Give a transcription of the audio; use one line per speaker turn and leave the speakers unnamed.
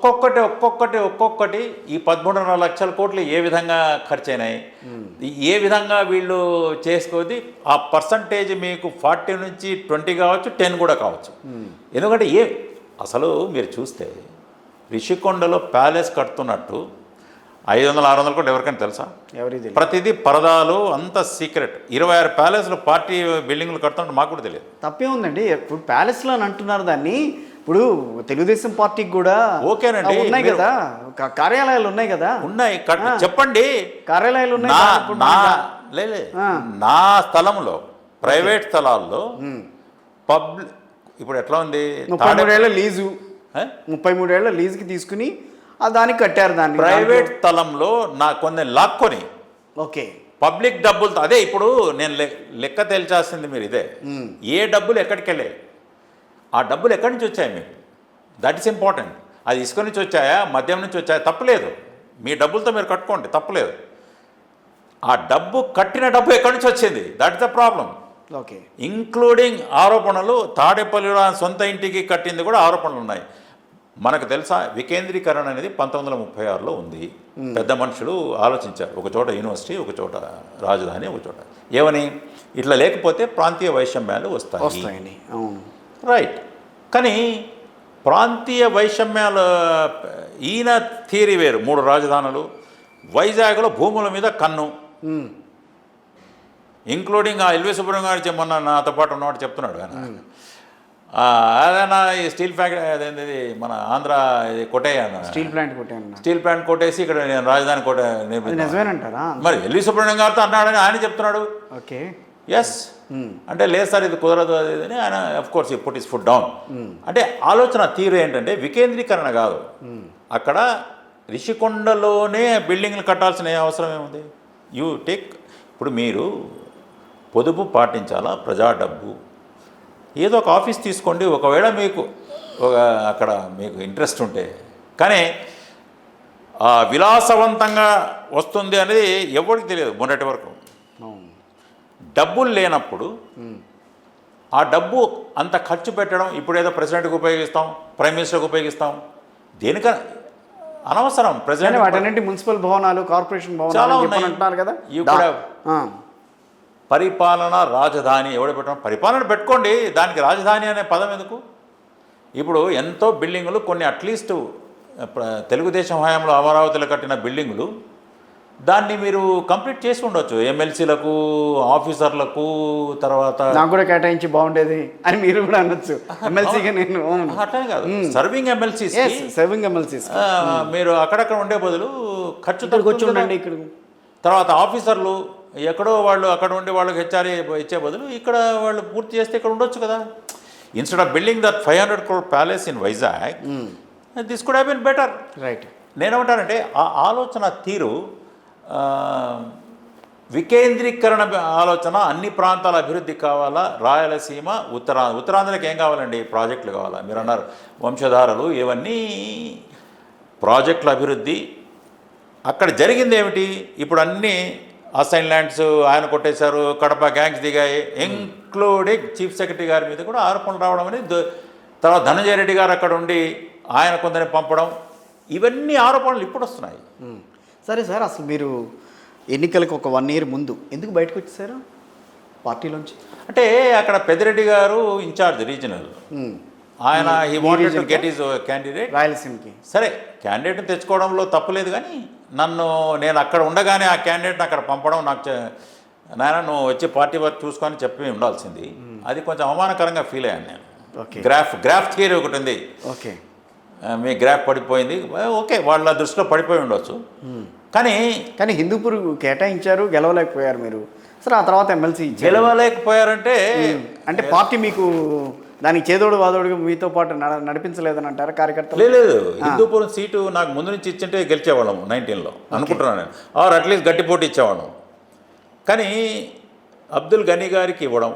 ఒక్కొక్కటి ఒక్కొక్కటి ఒక్కొక్కటి ఈ పదమూడున్నర లక్షల కోట్లు ఏ విధంగా ఖర్చు అయినాయి ఏ విధంగా వీళ్ళు చేసుకోది ఆ పర్సంటేజ్ మీకు ఫార్టీ నుంచి ట్వంటీ కావచ్చు టెన్ కూడా కావచ్చు. ఎందుకంటే ఏ అసలు మీరు చూస్తే రిషికొండలో ప్యాలెస్ కడుతున్నట్టు ఐదు వందల ఆరు వందల కోట్లు ఎవరికైనా తెలుసా?
ఎవరికి
ప్రతిదీ పరదాలు అంత సీక్రెట్. ఇరవై ఆరు ప్యాలెస్లు పార్టీ బిల్డింగ్లు కడుతున్నట్టు మాకు కూడా తెలియదు.
తప్పే ఉందండి. ఇప్పుడు ప్యాలెస్లో అని అంటున్నారు దాన్ని ఇప్పుడు తెలుగుదేశం పార్టీకి కూడా
ఓకేనండి,
ఉన్నాయి కదా. కార్యాలయాలు ఉన్నాయి కదా.
ఉన్నాయి. చెప్పండి.
కార్యాలయాలు ఉన్నాయి
నా స్థలంలో ప్రైవేట్ స్థలాల్లో పబ్లిక్ ఇప్పుడు ఎట్లా ఉంది?
ముప్పై మూడేళ్ళ లీజు? ముప్పై మూడేళ్ళ లీజుకి తీసుకుని ఆ దానికి కట్టారు దాన్ని.
ప్రైవేట్ స్థలంలో నా కొన్ని లాక్కొని
ఓకే.
పబ్లిక్ డబ్బులతో అదే ఇప్పుడు నేను లెక్క తేల్చాల్సింది మీరు ఇదే. ఏ డబ్బులు ఎక్కడికి వెళ్ళాయి ఆ డబ్బులు ఎక్కడి నుంచి వచ్చాయి మీకు? దట్ ఈస్ ఇంపార్టెంట్ అది ఇసుక నుంచి వచ్చాయా? మద్యం నుంచి వచ్చాయా? తప్పలేదు. మీ డబ్బులతో మీరు కట్టుకోండి. తప్పలేదు. ఆ డబ్బు కట్టిన డబ్బు ఎక్కడి నుంచి వచ్చింది? That is the problem
okay
including ఆరోపణలు తాడేపల్లిలో సొంత ఇంటికి కట్టింది కూడా ఆరోపణలు ఉన్నాయి. మనకు తెలుసా వికేంద్రీకరణ అనేది పంతొమ్మిది వందల ముప్పై ఆరులో ఉంది. పెద్ద మనుషులు ఆలోచించారు. ఒక చోట యూనివర్సిటీ ఒక చోట రాజధాని ఒక చోట. ఏమని? ఇట్లా లేకపోతే ప్రాంతీయ వైషమ్యాలు వస్తాయి. రైట్ కానీ ప్రాంతీయ వైషమ్యాల ఈయన థియరీ వేరు మూడు రాజధానులు. వైజాగ్లో భూముల మీద కన్ను. ఇంక్లూడింగ్ ఆ ఎల్వి సుబ్రహ్మణ్యం గారు చె- మొన్న నాతో పాటు ఉన్నవాడు చెప్తున్నాడు ఆయన. అదేనా ఈ స్టీల్ ఫ్యాక్టరీ అదేంది మన ఆంధ్ర ఇది కొట్టేయ
స్టీల్ ప్లాంట్ కొట్టాను
స్టీల్ ప్లాంట్ కొట్టేసి ఇక్కడ నేను రాజధాని కోట
అది
నిర్మించాను.
నిజమేనంటారా?
మరి ఎల్వి సుబ్రహ్మణ్యం గారితో అన్నాడని ఆయన చెప్తున్నాడు.
ఓకే.
ఎస్ అంటే లేదు సార్ ఇది కుదరదు అది ఇది అని ఆయన of course put his foot down అంటే ఆలోచన తీరు ఏంటంటే వికేంద్రీకరణ కాదు. అక్కడ రిషికొండలోనే బిల్డింగ్లు కట్టాల్సిన అవసరం ఏముంది? యూ టేక్ ఇప్పుడు మీరు పొదుపు పాటించాలా? ప్రజా డబ్బు. ఏదో ఒక ఆఫీస్ తీసుకోండి ఒకవేళ మీకు ఒక అక్కడ మీకు ఇంట్రెస్ట్ ఉంటే. కానీ ఆ విలాసవంతంగా వస్తుంది అనేది ఎవరికి తెలియదు మొన్నటి వరకు. డబ్బులు లేనప్పుడు ఆ డబ్బు అంత ఖర్చు పెట్టడం ఇప్పుడు ఏదో ప్రెసిడెంట్కి ఉపయోగిస్తాం ప్రైమ్ మినిస్టర్కి ఉపయోగిస్తాం దేనికన్నా అనవసరం ప్రెసిడెంట్
వాటన్నింటి మున్సిపల్ భవనాలు కార్పొరేషన్ భవనాలు అంటున్నారు కదా? ఆ,
పరిపాలన రాజధాని ఎవడు పెట్టడం? పరిపాలన పెట్టుకోండి దానికి రాజధాని అనే పదం ఎందుకు? ఇప్పుడు ఎంతో బిల్డింగులు కొన్ని అట్లీస్ట్ తెలుగుదేశం హయాంలో అమరావతిలో కట్టిన బిల్డింగులు దాన్ని మీరు కంప్లీట్ చేసి ఉండొచ్చు. ఎమ్మెల్సీలకు ఆఫీసర్లకు తర్వాత
నాకు కూడా కేటాయించి బాగుండేది అని మీరు కూడా అనొచ్చు. ఎమ్మెల్సీగా నేను
అట్లనే కాదు. సర్వింగ్ ఎమ్మెల్సీస్
సర్వింగ్ ఎమ్మెల్సీస్
మీరు అక్కడక్కడ ఉండే బదులు ఖర్చు
ఉండండి. ఇక్కడ
తర్వాత ఆఫీసర్లు ఎక్కడో వాళ్ళు అక్కడ ఉండి వాళ్ళకి హెచ్ఆర్ఏ ఇచ్చే బదులు ఇక్కడ వాళ్ళు పూర్తి చేస్తే ఇక్కడ ఉండొచ్చు కదా. Instead of building that five hundred crore palace in Vizag this could have been better
right
నేనేమంటానంటే ఆ ఆలోచన తీరు వికేంద్రీకరణ ఆలోచన అన్ని ప్రాంతాల అభివృద్ధి కావాలా? రాయలసీమ ఉత్తరా ఉత్తరాంధ్రకి ఏం కావాలండి? ప్రాజెక్టులు కావాలా? మీరు అన్నారు వంశధారలు ఇవన్నీ ప్రాజెక్టుల అభివృద్ధి. అక్కడ జరిగింది ఏమిటి? ఇప్పుడు అన్ని అసైన్ ల్యాండ్స్ ఆయన కొట్టేశారు కడప గ్యాంగ్స్ దిగాయి. ఇంక్లూడింగ్ చీఫ్ సెక్రటరీ గారి మీద కూడా ఆరోపణలు రావడం అనేది తర్వాత ధనంజయ రెడ్డి గారు అక్కడ ఉండి ఆయన కొందరిని పంపడం. ఇవన్నీ ఆరోపణలు ఇప్పుడు వస్తున్నాయి.
సరే సార్ అసలు మీరు ఎన్నికలకు ఒక వన్ ఇయర్ ముందు ఎందుకు బయటకు వచ్చేసారు? పార్టీలోంచి?
అంటే అక్కడ పెద్దిరెడ్డి గారు ఇన్ఛార్జ్ రీజనల్. ఆయన he wanted to get his candidate
రాయలసీమకి.
సరే క్యాండిడేట్ని తెచ్చుకోవడంలో తప్పులేదు కానీ నన్ను నేను అక్కడ ఉండగానే ఆ క్యాండిడేట్ని అక్కడ పంపడం నాకు నాయన నువ్వు వచ్చి పార్టీ వర్క్ చూసుకొని చెప్పి ఉండాల్సింది. అది కొంచెం అవమానకరంగా ఫీల్ అయ్యాను నేను.
ఓకే.
గ్రాఫ్ గ్రాఫ్ థియరీ ఒకటి ఉంది.
ఓకే.
మీ గ్రాఫ్ పడిపోయింది. ఓకే వాళ్ళ దృష్టిలో పడిపోయి ఉండొచ్చు. కానీ
కానీ హిందూపూర్ కేటాయించారు గెలవలేకపోయారు మీరు. సరే ఆ తర్వాత ఎమ్మెల్సీ
గెలవలేకపోయారంటే
అంటే పార్టీ మీకు దానికి చేదోడు వాదోడుగా మీతో పాటు నడ నడిపించలేదని అంటారా కార్యకర్తలు?
లేదు లేదు. హిందూపురం సీటు నాకు ముందు నుంచి ఇచ్చింటే గెలిచేవాళ్ళం నైన్టీన్లో. అనుకుంటున్నాను నేను. ఆర్ అట్లీస్ట్ గట్టి పోటీ ఇచ్చేవాళ్ళం. కానీ అబ్దుల్ గనీ గారికి ఇవ్వడం